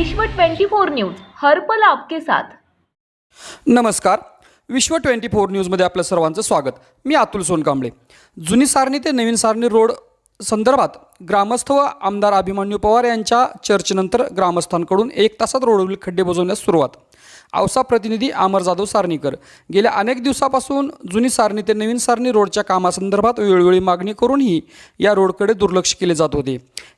विश्व 24 न्यूज हर्पल आपके साथ. नमस्कार. विश्व ट्वेंटी फोर न्यूजमध्ये आपलं सर्वांचं स्वागत. मी अतुल सोनकांबळे. जुनी सारणी ते नवीन सारणी रोड संदर्भात ग्रामस्थ व आमदार अभिमन्यू पवार यांच्या चर्चेनंतर ग्रामस्थांकडून एक तासात रोडवरील खड्डे बुजवण्यास सुरुवात. औसा प्रतिनिधी अमर जाधव सारणीकर. गेल्या अनेक दिवसापासून जुनी सारणी ते नवीन सारणी रोडच्या कामासंदर्भात वेळोवेळी मागणी करूनही या रोडकडे दुर्लक्ष केले जात होते.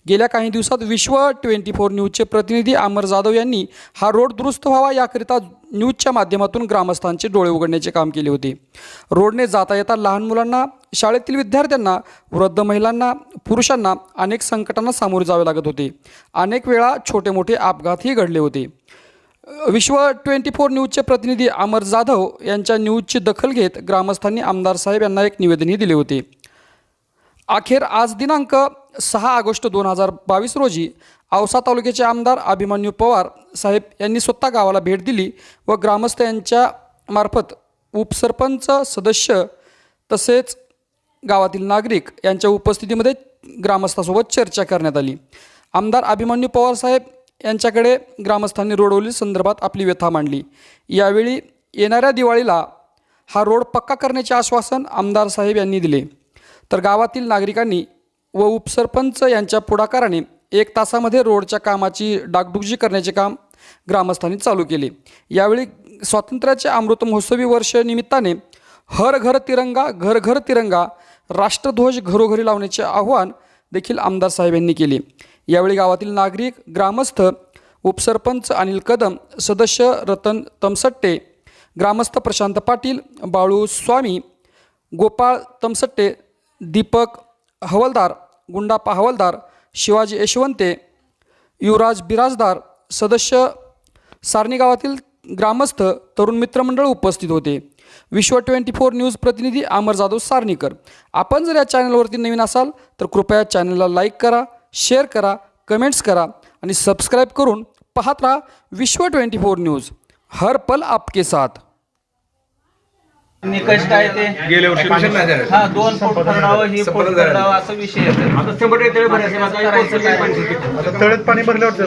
गेल्या काही दिवसात विश्व ट्वेंटी फोर न्यूजचे प्रतिनिधी अमर जाधव यांनी हा रोड दुरुस्त व्हावा याकरिता न्यूजच्या माध्यमातून ग्रामस्थांचे डोळे उघडण्याचे काम केले होते. रोडने जाता येता लहान मुलांना शाळेतील विद्यार्थ्यांना वृद्ध महिलांना पुरुषांना अनेक संकटांना सामोरे जावे लागत होते. अनेक वेळा छोटे मोठे अपघातही घडले होते. विश्व ट्वेंटी फोर न्यूजचे प्रतिनिधी अमर जाधव यांच्या न्यूजची दखल घेत ग्रामस्थांनी आमदार साहेब यांना एक निवेदनही दिले होते. अखेर आज दिनांक सहा ऑगस्ट दोन हजार बावीस रोजी औसा तालुक्याचे आमदार अभिमन्यू पवार साहेब यांनी स्वतः गावाला भेट दिली व ग्रामस्थ यांच्या मार्फत उपसरपंच सदस्य तसेच गावातील नागरिक यांच्या उपस्थितीमध्ये ग्रामस्थासोबत चर्चा करण्यात आली. आमदार अभिमन्यू पवार साहेब यांच्याकडे ग्रामस्थांनी रोडवरील संदर्भात आपली व्यथा मांडली. यावेळी येणाऱ्या दिवाळीला हा रोड पक्का करण्याचे आश्वासन आमदार साहेब यांनी दिले. तर गावातील नागरिकांनी व उपसरपंच यांच्या पुढाकाराने एक तासामध्ये रोडच्या कामाची डागडुगजी करण्याचे काम ग्रामस्थांनी चालू केले. यावेळी स्वातंत्र्याचे अमृत महोत्सवी वर्ष निमित्ताने हर घर तिरंगा घर घर तिरंगा राष्ट्रध्वज घरोघरी लावण्याचे आव्हान देखील आमदार साहेब यांनी केले. यावेळी गावातील नागरिक ग्रामस्थ उपसरपंच अनिल कदम सदस्य रतन तमसट्टे ग्रामस्थ प्रशांत पाटील बाळू स्वामी गोपाळ तमसट्टे दीपक हवलदार गुंडाप्पा पाहवलदार शिवाजी यशवंते युवराज बिराजदार सदस्य सारणी गावातील ग्रामस्थ तरुण मित्रमंडळ उपस्थित होते. विश्व ट्वेंटी फोर न्यूज प्रतिनिधी अमर जाधव सारणीकर. आपण जर या चॅनलवरती नवीन असाल तर कृपया चॅनलला लाईक करा शेअर करा कमेंट्स करा आणि सबस्क्राईब करून पाहत राहा विश्व ट्वेंटी फोर न्यूज. हर पल आपके साथ. निकष काय ते गेल्या वर्षी मिशन नाही झालं. हा दोन फूट करावं ही फूट संपलं झालं. करावं असा विषय आहे आता शंभर टक्के तळे भरायचे. आता एक करायचं वर्ष काय? पाणी शिकेल. आता तळ्यात पाणी भरल्यावर आणि.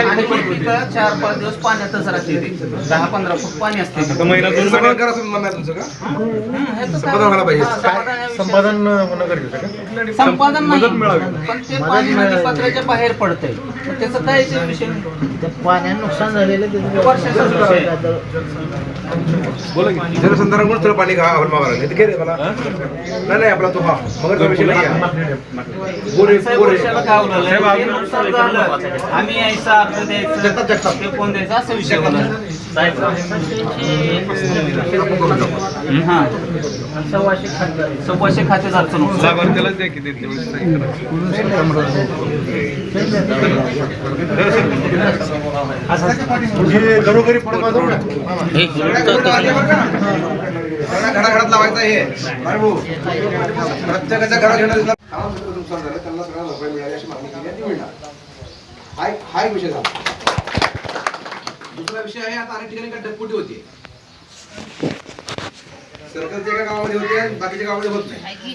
आणि ही पिकं चार पाच दिवस पाण्यातच राहते ती. दहा पंधरा फूट पाणी असते आता महिना दोन महिने करा तुम्ही मम्मी तुमचं का हम्म, ह्याचं काय- संपादन व्हायला पाहिजे. हा, संपादन संपादन होणं गरजेचं आहे का संपादन मदत नाही मिळावी. पण ते पाणी नदीपात्राच्या बाहेर पडतंय मग त्याचं काय विषय पाण्याने नुकसान झालेलं त्याचं वर्षाचा विषय आहे. जलसंधारण स्थळ पाणी घा हवाल मागायला घे रे मला. नाही नाही आपला तो हा. मगर विषय नाही. आहे. हे आम्ही यायचं अर्थ द्यायचं ते कोण द्यायचं असा विषय सव्वाशे खाते झालं नुकसान द्या की घरोघरी घराघरात लावायचा हे प्रत्येकाच्या घरात नुकसान झालं त्यांना सगळ्या भरपाई मिळाली अशी मागणी केली आहे ती मिळणार हा एक- हा एक विषय झाला दुसरा विषय आहे आता अनेक ठिकाणी ढगफुटी होती सरकारच्या एका गावामध्ये होते आणि बाकीच्या गावामध्ये होत नाही.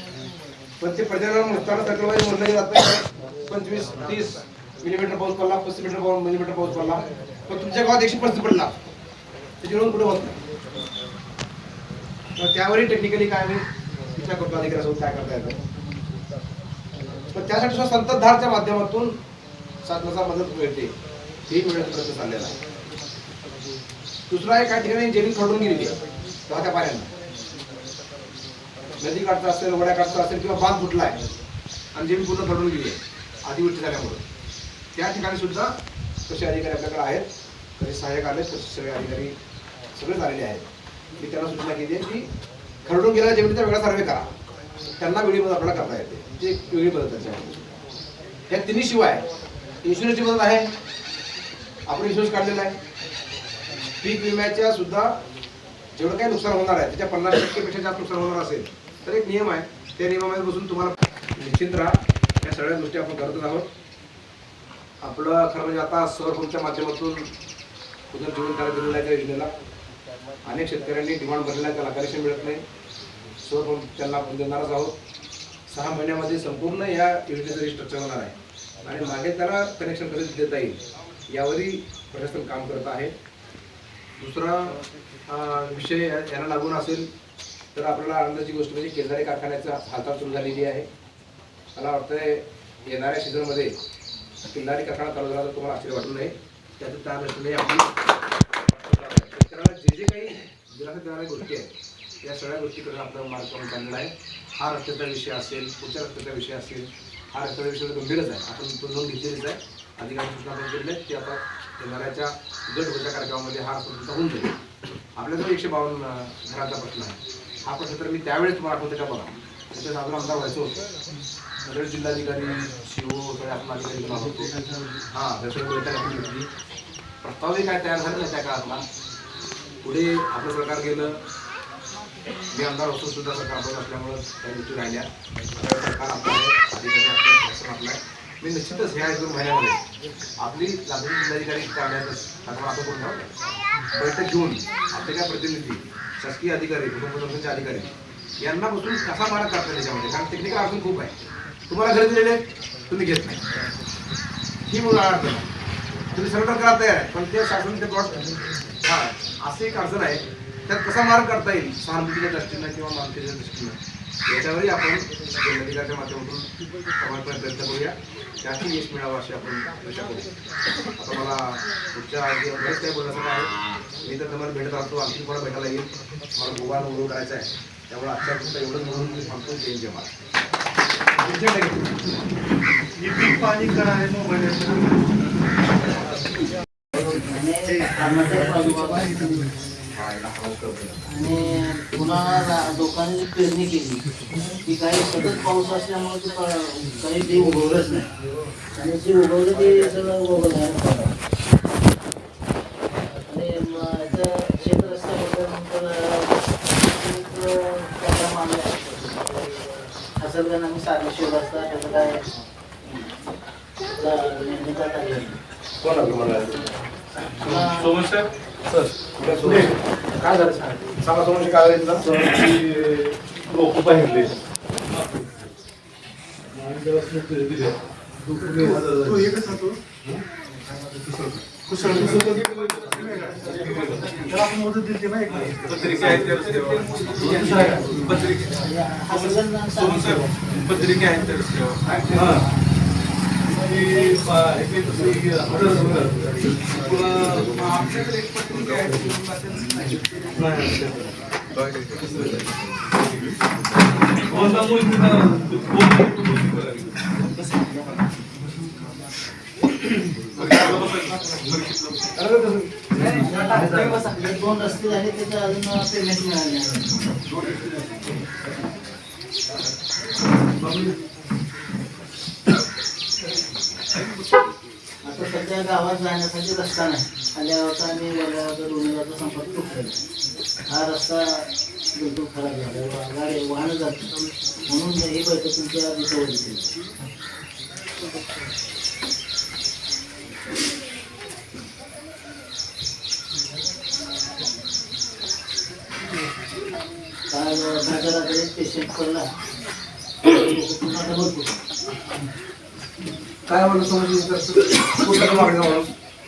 पण ते प्रजाला मोजताना सरकारमध्ये मोजलं जात नाही. पंचवीस तीस मिलीमीटर पाऊस पडला पस्तीस मीटर पाऊस मिलीमीटर पाऊस पडला. पण तुमच्या गावात एकशे पस्तीस पडला. त्याच्यावरून कुठे होत नाही. तर त्यावरही टेक्निकली काय मी विचार करतो अधिकाऱ्यासोबत काय करता येतं. पण त्यासाठी सुद्धा संततधारच्या माध्यमातून शासनाचा मदत मिळते. ही मिळण्याचा प्रयत्न चाललेला आहे. दुसरा एका ठिकाणी जमीन सोडून गेली आहे वाहत्या पाण्यानं नदी काढता असेल वड्या काढता असेल किंवा बांध फुटला आहे आणि जमीन पूर्ण खडून गेली आहे अतिवृष्टी झाल्यामुळे. त्या ठिकाणी सुद्धा तसे अधिकारी आपल्याकडे आहेत तसे सहाय्यक आले तसे सगळे अधिकारी सगळेच आलेले आहेत मी त्यांना सूचना केली आहे की खरडून गेलेल्या जमिनीचा वेगळा सर्वे करा. त्यांना वेळी मदत आपल्याला करता येते. ती एक वेगळी पद्धत आहे या तिन्ही शिवाय इन्शुरन्सची मदत आहे. आपण इन्शुरन्स काढलेला आहे. पीक विम्याच्या सुद्धा जेवढं काही नुकसान होणार आहे त्याच्या पन्नास टक्केपेक्षा जास्त नुकसान होणार असेल तर एक नियम आहे. त्या नियमामध्ये बसून तुम्हाला निश्चित राहा. या सगळ्या गोष्टी आपण करतच आहोत. आपलं खरं म्हणजे आता सरपंचच्या माध्यमातून उदर जीवन कार्य दिलेलं आहे त्या योजनेला. अनेक शेतकऱ्यांनी डिमांड भरलेला आहे त्याला कनेक्शन मिळत नाही. सौर त्यांना आपण देणारच आहोत. सहा महिन्यामध्ये संपूर्ण या योजनेचं रिस्ट्रक्चर होणार आहे. आणि मागे त्याला कनेक्शन कसं देता येईल. यावरही प्रशासन काम करत आहे. दुसरा विषय यांना लागून असेल तर आपल्याला आनंदाची गोष्ट म्हणजे केंद्रारी कारखान्याचा हालचाल सुरू झालेली आहे. मला वाटतंय येणाऱ्या सीझनमध्ये किल्लारी कारखाना चालू झाला तर तुम्हाला आश्चर्य वाटू नये त्याचं त्या दृष्टीने आपली शेतकऱ्याला जे जे काही दिलासा देणाऱ्या गोष्टी आहेत या सगळ्या गोष्टीकडे आपलं मार्ग चाललेला आहे. हा रस्त्याचा विषय असेल पुढच्या रस्त्याचा विषय असेल हा रस्त्याचा विषय गंभीरच आहे. आपण तो नोंद घेतलेलीच आहे. अधिकारी सूचना पण केलेल्या आहेत की आता येणाऱ्याच्या गट होत्या कार्यक्रमामध्ये हा रस्ता तुमचा होऊन जाईल. आपल्याजवळ एकशे बावन्न घराचा प्रश्न आहे. हा प्रश्न तर मी त्यावेळेस तुम्हाला आठवते का बघा? त्याच्यात आपला आमदार व्हायचं होतं. सगळे जिल्हाधिकारी शिव सगळे आपण अधिकारी घेऊन होतो. हां त्याच्यावर घेतली. प्रस्तावही काय तयार झाला नाही त्या काळातला. पुढे आपलं सरकार गेलं. मी आमदार असून सुद्धा सरकार आपलं असल्यामुळं त्या गोष्टी राहिल्या. सरकार आपलं अधिकारी शासन मी निश्चितच ह्या एक दोन महिन्यामध्ये आपली लातूर जिल्हाधिकारी कार्यालयातच आपण असं करून ठेवलं. बैठक घेऊन आपले काय प्रतिनिधी शासकीय अधिकारी कुटुंब अधिकारी यांना बसून कसा मारा करता त्याच्यामध्ये कारण टेक्निकल अडचण खूप आहे. तुम्हाला घरी दिलेले तुम्ही घेत नाही. ही मुलं अडचण तुम्ही सरेंडर करा तयार आहे पण ते शासन ते प्लॉट हा असे एक अडचण आहे त्यात कसा मार्ग करता येईल? सहानुभूतीच्या दृष्टीनं किंवा मानतेच्या दृष्टीनं? याच्यावरही आपण जिल्हाधिकाऱ्याच्या माध्यमातून प्रमाणपणे प्रयत्न करूया. त्यातही यश मिळावं अशी आपण अपेक्षा करू. आता मला पुढच्या आधी बरेच काही बोलायचं आहे मी तर तुम्हाला भेटत असतो आणखी कोणा भेटायला येईल? मला मोबाईल उभं करायचा आहे. त्यामुळे आजच्या पुरतं एवढंच म्हणून मी सांगतो. जय जय मला पाणी करा आहे मोबाईल आणि पुन्हा लोकांनी पेरणी केली. ती काही सतत पाऊस असल्यामुळे ते काही ते उगवलंच नाही. आणि जे उगवलं ते सगळं उगवलं आणि म- याचं शेत रस्त्याबद्दल नंतर त्याचा मानला असेल का आम्ही साधे शिव रस्ता त्याचं काय? टाकला कोण आपलं मला पुन्हा काय झालं? सांगा समोरची काय लोक एक पत्रिका हा सांगितलं. पत्रिका आहेत हे. दोन रस्ते झाले त्याचे अजून पेमेंट मिळाले नाही. आता सध्या गावात जाण्यासाठी रस्ता नाही आल्यावर आणि वडिलाचा डोंगराचा संपर्क तुटलेला हा रस्ता बिलकुल खराब झाला गाडी वाहनं जात म्हणून ही बैठक तुमच्या विषयावर केली. काल बाजारात एक पेशंट पडला पुन्हा डबल काय म्हणलं समजून कुठं मागणी म्हणून